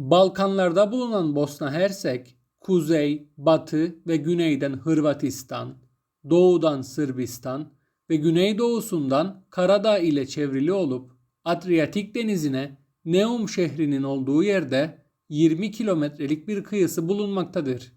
Balkanlarda bulunan Bosna Hersek, kuzey, batı ve güneyden Hırvatistan, doğudan Sırbistan ve güneydoğusundan Karadağ ile çevrili olup Adriyatik denizine Neum şehrinin olduğu yerde 20 kilometrelik bir kıyısı bulunmaktadır.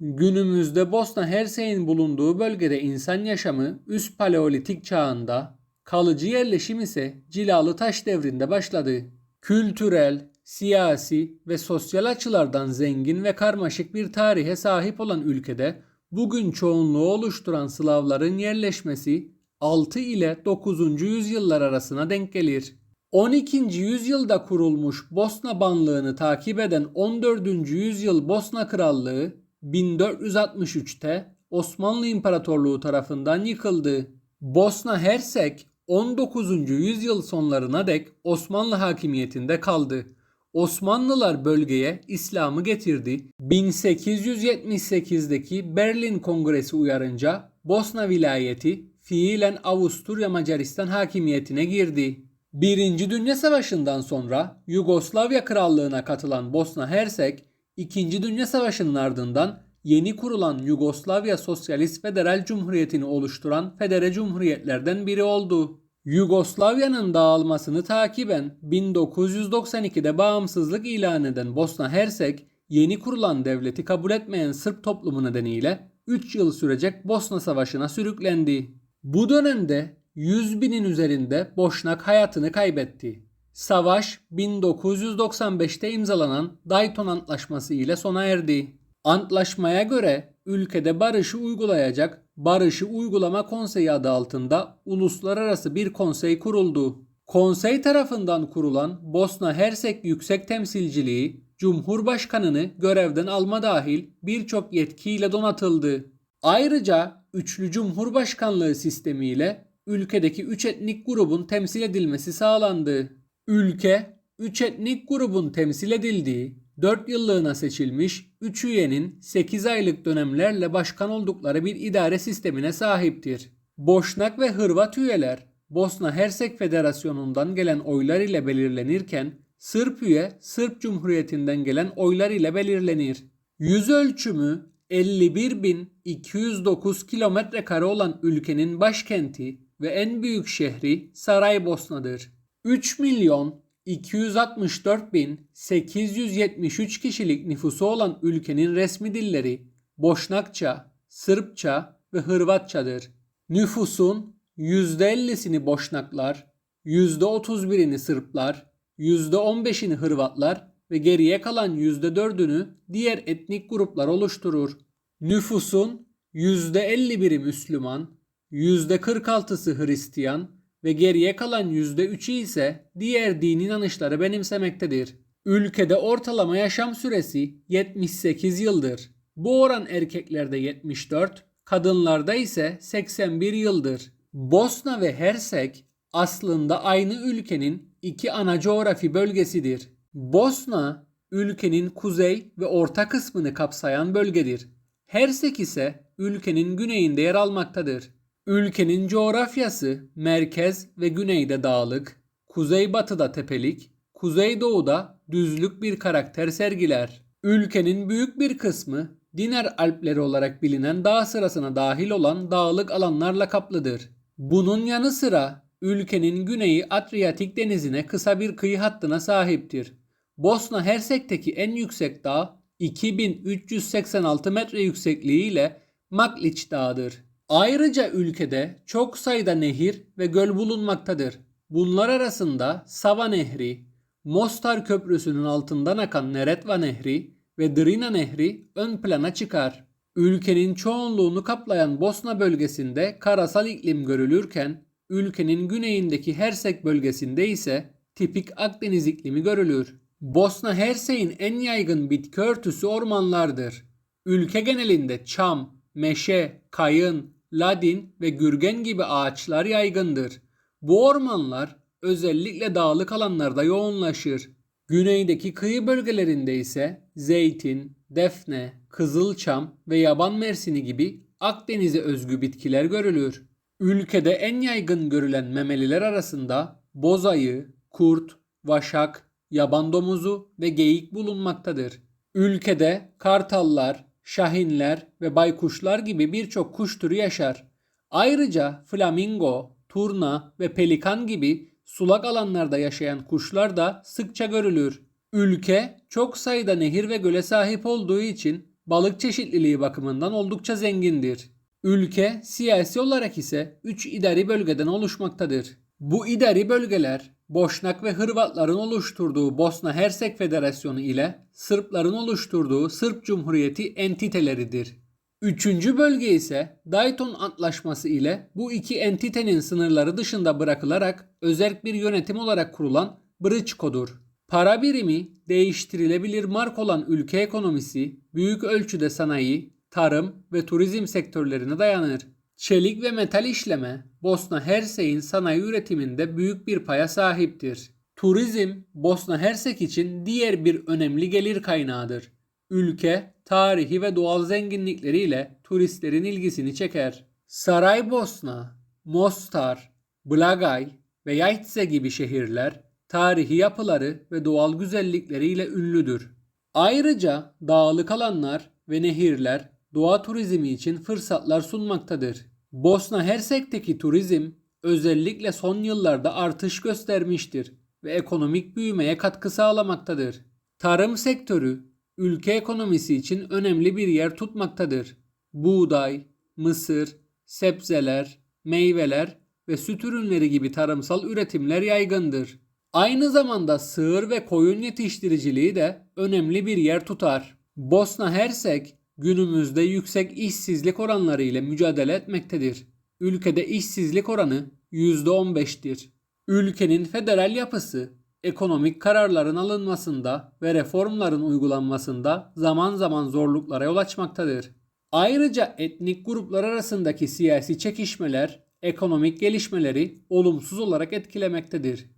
Günümüzde Bosna Hersek'in bulunduğu bölgede insan yaşamı üst paleolitik çağında, kalıcı yerleşim ise cilalı taş devrinde başladı. Kültürel, siyasi ve sosyal açılardan zengin ve karmaşık bir tarihe sahip olan ülkede bugün çoğunluğu oluşturan Slavların yerleşmesi 6 ile 9. yüzyıllar arasına denk gelir. 12. yüzyılda kurulmuş Bosna Banlığı'nı takip eden 14. yüzyıl Bosna Krallığı 1463'te Osmanlı İmparatorluğu tarafından yıkıldı. Bosna Hersek 19. yüzyıl sonlarına dek Osmanlı hakimiyetinde kaldı. Osmanlılar bölgeye İslam'ı getirdi. 1878'deki Berlin Kongresi uyarınca Bosna vilayeti fiilen Avusturya Macaristan hakimiyetine girdi. Birinci Dünya Savaşı'ndan sonra Yugoslavya Krallığı'na katılan Bosna Hersek, İkinci Dünya Savaşı'nın ardından yeni kurulan Yugoslavya Sosyalist Federal Cumhuriyeti'ni oluşturan federe cumhuriyetlerden biri oldu. Yugoslavya'nın dağılmasını takiben 1992'de bağımsızlık ilan eden Bosna Hersek, yeni kurulan devleti kabul etmeyen Sırp toplumu nedeniyle 3 yıl sürecek Bosna Savaşı'na sürüklendi. Bu dönemde 100 binin üzerinde Boşnak hayatını kaybetti. Savaş 1995'te imzalanan Dayton Antlaşması ile sona erdi. Antlaşmaya göre ülkede barışı uygulayacak Barışı Uygulama Konseyi adı altında uluslararası bir konsey kuruldu. Konsey tarafından kurulan Bosna Hersek Yüksek Temsilciliği Cumhurbaşkanını görevden alma dahil birçok yetkiyle donatıldı. Ayrıca üçlü cumhurbaşkanlığı sistemiyle ülkedeki üç etnik grubun temsil edilmesi sağlandı. Ülke, üç etnik grubun temsil edildiği 4 yıllığına seçilmiş 3 üyenin 8 aylık dönemlerle başkan oldukları bir idare sistemine sahiptir. Boşnak ve Hırvat üyeler Bosna Hersek Federasyonu'ndan gelen oylar ile belirlenirken Sırp üye Sırp Cumhuriyeti'nden gelen oylar ile belirlenir. Yüz ölçümü 51.209 kilometre kare olan ülkenin başkenti ve en büyük şehri Saraybosna'dır. 3 milyon 264.873 kişilik nüfusu olan ülkenin resmi dilleri Boşnakça, Sırpça ve Hırvatçadır. Nüfusun %50'sini Boşnaklar, %31'ini Sırplar, %15'ini Hırvatlar ve geriye kalan %4'ünü diğer etnik gruplar oluşturur. Nüfusun %51'i Müslüman, %46'sı Hristiyan, ve geriye kalan %3'ü ise diğer din inanışları benimsemektedir. Ülkede ortalama yaşam süresi 78 yıldır. Bu oran erkeklerde 74, kadınlarda ise 81 yıldır. Bosna ve Hersek aslında aynı ülkenin iki ana coğrafi bölgesidir. Bosna ülkenin kuzey ve orta kısmını kapsayan bölgedir. Hersek ise ülkenin güneyinde yer almaktadır. Ülkenin coğrafyası merkez ve güneyde dağlık, kuzeybatıda tepelik, kuzeydoğuda düzlük bir karakter sergiler. Ülkenin büyük bir kısmı Dinar Alpleri olarak bilinen dağ sırasına dahil olan dağlık alanlarla kaplıdır. Bunun yanı sıra ülkenin güneyi Adriyatik denizine kısa bir kıyı hattına sahiptir. Bosna Hersek'teki en yüksek dağ 2386 metre yüksekliği ile Makliç Dağı'dır. Ayrıca ülkede çok sayıda nehir ve göl bulunmaktadır. Bunlar arasında Sava Nehri, Mostar Köprüsü'nün altından akan Neretva Nehri ve Drina Nehri ön plana çıkar. Ülkenin çoğunluğunu kaplayan Bosna bölgesinde karasal iklim görülürken ülkenin güneyindeki Hersek bölgesinde ise tipik Akdeniz iklimi görülür. Bosna Hersek'in en yaygın bitki örtüsü ormanlardır. Ülke genelinde çam, meşe, kayın, ladin ve gürgen gibi ağaçlar yaygındır. Bu ormanlar özellikle dağlık alanlarda yoğunlaşır. Güneydeki kıyı bölgelerinde ise zeytin, defne, kızılçam ve yaban mersini gibi Akdeniz'e özgü bitkiler görülür. Ülkede en yaygın görülen memeliler arasında bozayı, kurt, vaşak, yaban domuzu ve geyik bulunmaktadır. Ülkede kartallar, şahinler ve baykuşlar gibi birçok kuş türü yaşar. Ayrıca flamingo, turna ve pelikan gibi sulak alanlarda yaşayan kuşlar da sıkça görülür. Ülke çok sayıda nehir ve göle sahip olduğu için balık çeşitliliği bakımından oldukça zengindir. Ülke siyasi olarak ise 3 idari bölgeden oluşmaktadır. Bu idari bölgeler Boşnak ve Hırvatların oluşturduğu Bosna Hersek Federasyonu ile Sırpların oluşturduğu Sırp Cumhuriyeti entiteleridir. Üçüncü bölge ise Dayton Antlaşması ile bu iki entitenin sınırları dışında bırakılarak özerk bir yönetim olarak kurulan Brıçko'dur. Para birimi değiştirilebilir mark olan ülke ekonomisi büyük ölçüde sanayi, tarım ve turizm sektörlerine dayanır. Çelik ve metal işleme Bosna Hersek'in sanayi üretiminde büyük bir paya sahiptir. Turizm Bosna Hersek için diğer bir önemli gelir kaynağıdır. Ülke tarihi ve doğal zenginlikleriyle turistlerin ilgisini çeker. Saraybosna, Mostar, Blagaj ve Yaytse gibi şehirler tarihi yapıları ve doğal güzellikleriyle ünlüdür. Ayrıca dağlık alanlar ve nehirler doğa turizmi için fırsatlar sunmaktadır. Bosna Hersek'teki turizm özellikle son yıllarda artış göstermiştir ve ekonomik büyümeye katkı sağlamaktadır. Tarım sektörü ülke ekonomisi için önemli bir yer tutmaktadır. Buğday, mısır, sebzeler, meyveler ve süt ürünleri gibi tarımsal üretimler yaygındır. Aynı zamanda sığır ve koyun yetiştiriciliği de önemli bir yer tutar. Bosna Hersek günümüzde yüksek işsizlik oranları ile mücadele etmektedir. Ülkede işsizlik oranı %15'tir. Ülkenin federal yapısı ekonomik kararların alınmasında ve reformların uygulanmasında zaman zaman zorluklara yol açmaktadır. Ayrıca etnik gruplar arasındaki siyasi çekişmeler ekonomik gelişmeleri olumsuz olarak etkilemektedir.